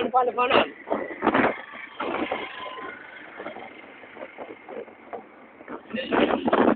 அடுப்பா அடுப்பான Thank